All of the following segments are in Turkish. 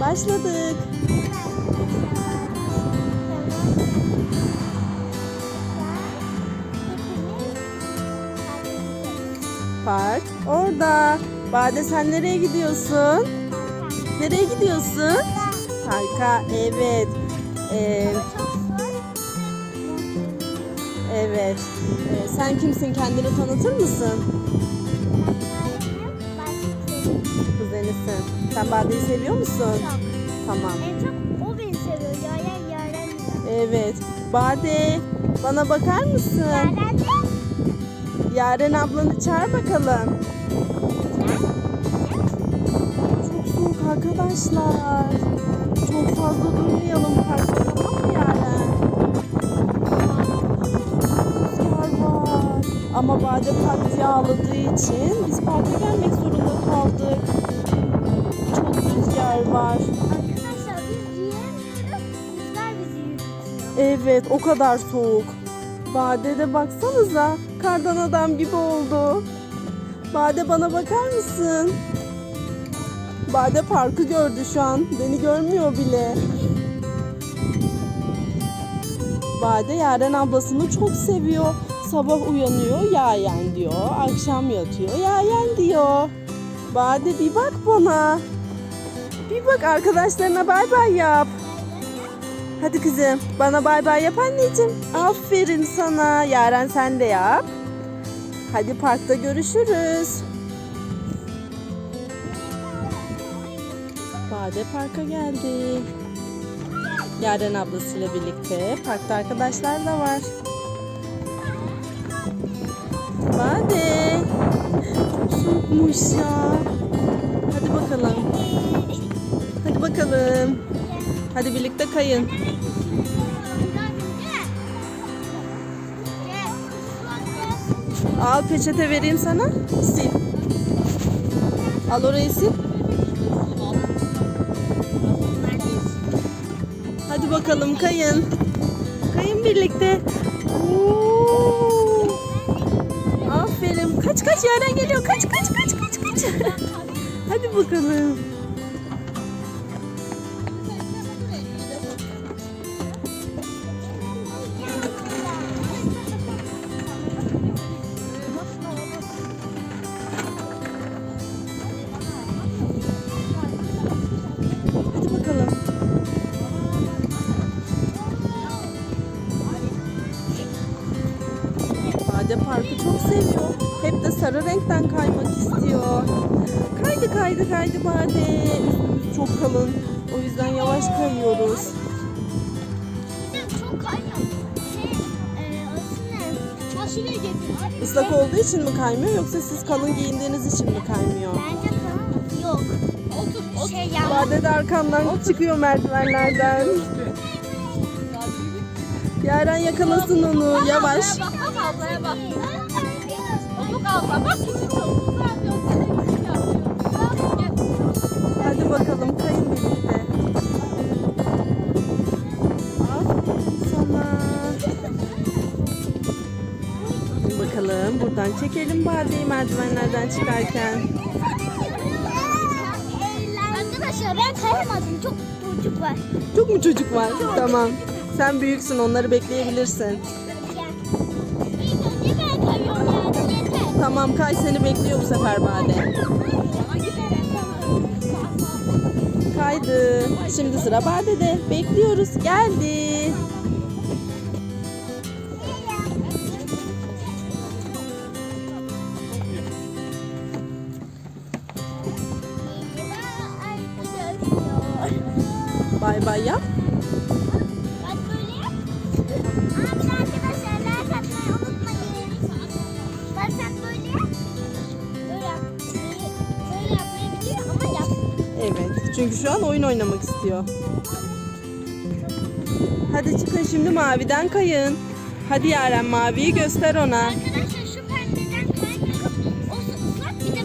Başladık. Park orada. Bade sen nereye gidiyorsun? Nereye gidiyorsun? Parka. Evet. Ee, evet. Ee, sen kimsin? Kendini tanıtır mısın? Kuzenisin. Sen Bade'yi seviyor musun? Tamam. En çok o beni seviyor. Yaren yaren. Evet. Bade bana bakar mısın? Yaren de Yaren ablanı çağır bakalım. Çok soğuk arkadaşlar. Çok fazla durmayalım parkta tamam mı Yaren? Rüzgar var. Ama Bade park yağladığı için biz parka gelmek zorunda kaldık. Evet o kadar soğuk. Bade de baksanıza kardan adam gibi oldu. Bade bana bakar mısın? Bade parkı gördü şu an. Beni görmüyor bile. Bade Yaren ablasını çok seviyor. Sabah uyanıyor yayen diyor. Akşam yatıyor yayen diyor. Bade bir bak bana. Bir bak arkadaşlarına bay bay yap. Hadi kızım bana bay bay yap anneciğim. Aferin sana. Yaren sen de yap. Hadi parkta görüşürüz. Bade parka geldi. Yaren ablasıyla birlikte parkta arkadaşlar da var. Bade. Çok ya. Hadi bakalım. Hadi bakalım. Hadi birlikte kayın. Al peçete vereyim sana. Sil. Al orayı sil. Hadi bakalım kayın. Kayın birlikte. Oo. Aferin. Kaç kaç yerden geliyor. Kaç kaç kaç kaç kaç. Hadi bakalım. Hep de sarı renkten kaymak istiyor. Kaydı kaydı kaydı Bade. Üstümüz çok kalın. O yüzden yavaş kayıyoruz. Çok kayıyor. Şey, e, getirdik. Islak olduğu için mi kaymıyor yoksa siz kalın giyindiğiniz için mi kaymıyor? Bence tamam. Yok. Otur, Şey ya. Bade de arkamdan çıkıyor merdivenlerden. Yaren yakalasın onu yavaş. Bak bak ablaya bak. Bak küçük. Hadi bakalım kayın birlikte. Aferin sana. Hadi bakalım buradan çekelim Bade'yi merdivenlerden çıkarken. Arkadaşlar ben kayamadım. Çok çocuk var. Çok mu çocuk var? Tamam. Sen büyüksün onları bekleyebilirsin. Tamam kay seni bekliyor bu sefer Bade. Kaydı. Şimdi sıra Bade'de. Bekliyoruz. Geldi. Bay bay yap. Çünkü şu an oyun oynamak istiyor. Hadi çıkın şimdi maviden kayın. Hadi Yaren maviyi göster ona. Arkadaşlar şu. O ıslak bir de.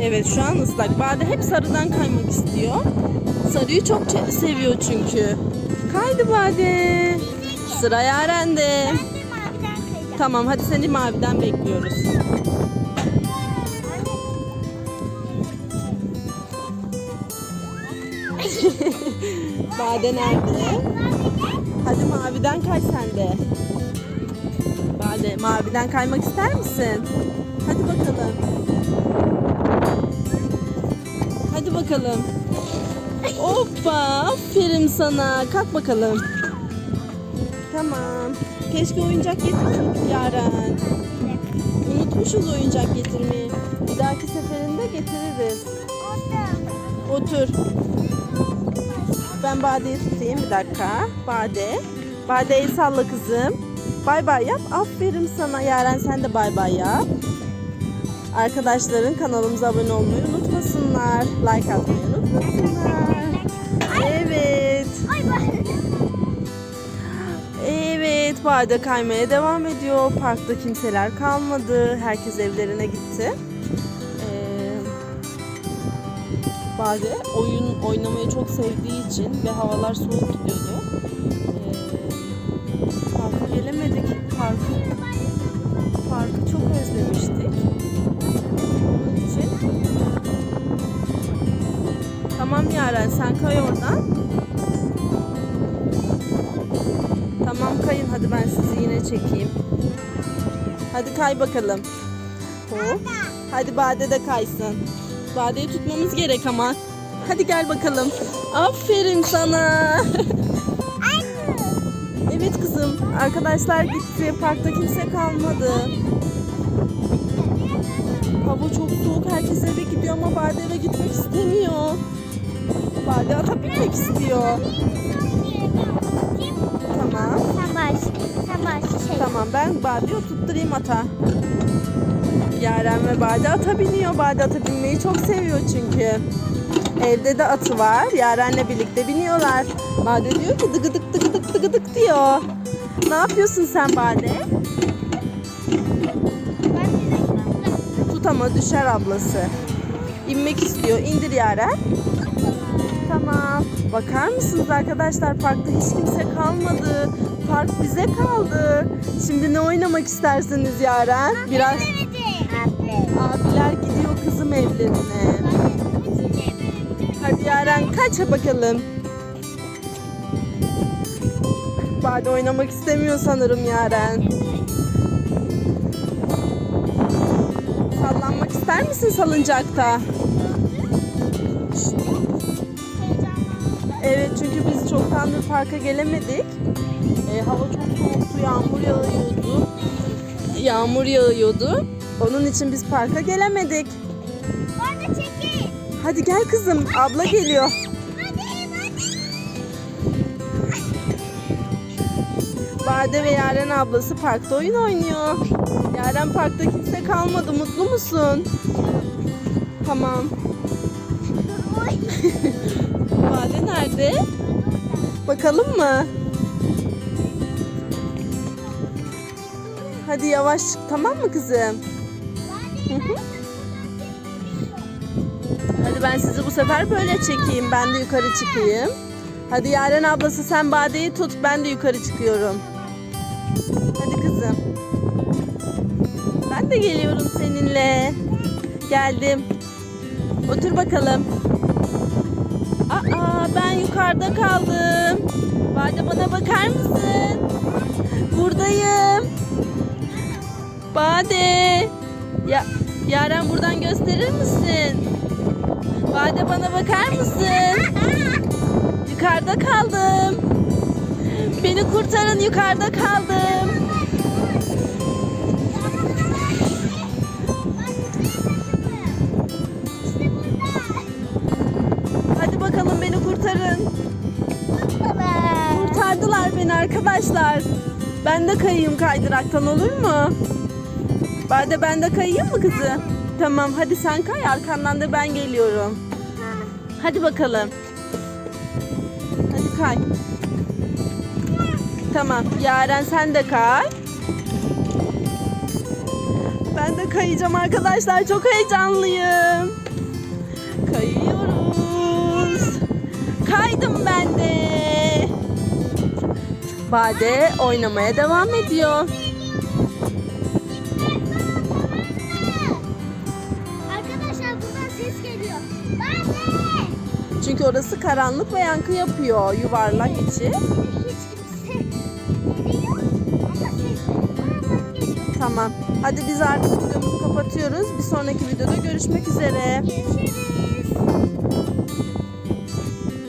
Evet şu an ıslak. Bade hep sarıdan kaymak istiyor. Sarıyı çok seviyor çünkü. Kaydı Bade. Sıra Yaren'de. Ben de maviden kayacağım. Tamam hadi seni maviden bekliyoruz. Bade nerede? Hadi maviden kay sen de. Bade maviden kaymak ister misin? Hadi bakalım. Hadi bakalım. Hoppa aferin sana. Kalk bakalım. Tamam. Keşke oyuncak getirsin Yaren. Unutmuşuz oyuncak getirmeyi. Bir dahaki seferinde getiririz. Otur. Ben Bade'yi tutayım bir dakika. Bade. Bade el salla kızım. Bay bay yap. Aferin sana Yaren sen de bay bay yap. Arkadaşların kanalımıza abone olmayı unutmasınlar. Like atmayı unutmasınlar. Evet. Evet, Bade kaymaya devam ediyor. Parkta kimseler kalmadı. Herkes evlerine gitti. Bade oyun oynamayı çok sevdiği için ve havalar soğuk gidiyordu. Ee, parka gelemedik. Parkı, parkı çok özlemiştik. Onun için. Tamam Yaren sen kay oradan. Tamam kayın hadi ben sizi yine çekeyim. Hadi kay bakalım. Hop. Hadi Bade de kaysın. Bade'yi tutmamız gerek ama. Hadi gel bakalım. Aferin sana. evet kızım. Arkadaşlar gitti. Parkta kimse kalmadı. Hava çok soğuk. Herkes eve gidiyor ama Bade eve gitmek istemiyor. Bade ata binmek istiyor. Tamam. Sen baş. Sen baş. Şey. Tamam ben Bade'yi tutturayım ata. Yaren ve Bade ata biniyor. Bade ata binmeyi çok seviyor çünkü. Evde de atı var. Yaren'le birlikte biniyorlar. Bade diyor ki dıgıdık dıgıdık dıgıdık diyor. Ne yapıyorsun sen Bade? Tut ama düşer ablası. İnmek istiyor. İndir Yaren. Tamam. Bakar mısınız arkadaşlar parkta hiç kimse kalmadı. Park bize kaldı. Şimdi ne oynamak istersiniz Yaren? Biraz abiler gidiyor kızım evlerine. Hadi Yaren kaç bakalım. Bade oynamak istemiyor sanırım Yaren. Sallanmak ister misin salıncakta? Evet çünkü biz çoktandır parka gelemedik. Ee, hava çok soğuktu, yağmur yağıyordu. Yağmur yağıyordu. Onun için biz parka gelemedik. Bana çekil. Hadi gel kızım, abla geliyor. Hadi hadi. Bade ve Yaren ablası parkta oyun oynuyor. Yaren parkta kimse kalmadı. Mutlu musun? Tamam. Bade nerede? Bakalım mı? Hadi yavaş çık tamam mı kızım? Hadi ben sizi bu sefer böyle çekeyim. Ben de yukarı çıkayım. Hadi Yaren ablası sen Bade'yi tut. Ben de yukarı çıkıyorum. Hadi kızım. Ben de geliyorum seninle. Geldim. Otur bakalım. Aa ben yukarıda kaldım. Bade bana bakar mısın? Buradayım. Bade. Ya Yaren buradan gösterir misin? Bade bana bakar mısın? Yukarıda kaldım. Beni kurtarın yukarıda kaldım. Hadi bakalım beni kurtarın. Kurtardılar beni arkadaşlar. Ben de kayayım kaydıraktan olur mu? Bade ben de kayayım mı kızı? Tamam hadi sen kay arkandan da ben geliyorum. Hadi bakalım. Hadi kay. Tamam Yaren sen de kay. Ben de kayacağım arkadaşlar çok heyecanlıyım. Kayıyoruz. Kaydım ben de. Bade oynamaya devam ediyor. Çünkü orası karanlık ve yankı yapıyor yuvarlak içi. Tamam. Hadi biz artık videomuzu kapatıyoruz. Bir sonraki videoda görüşmek üzere. Görüşürüz.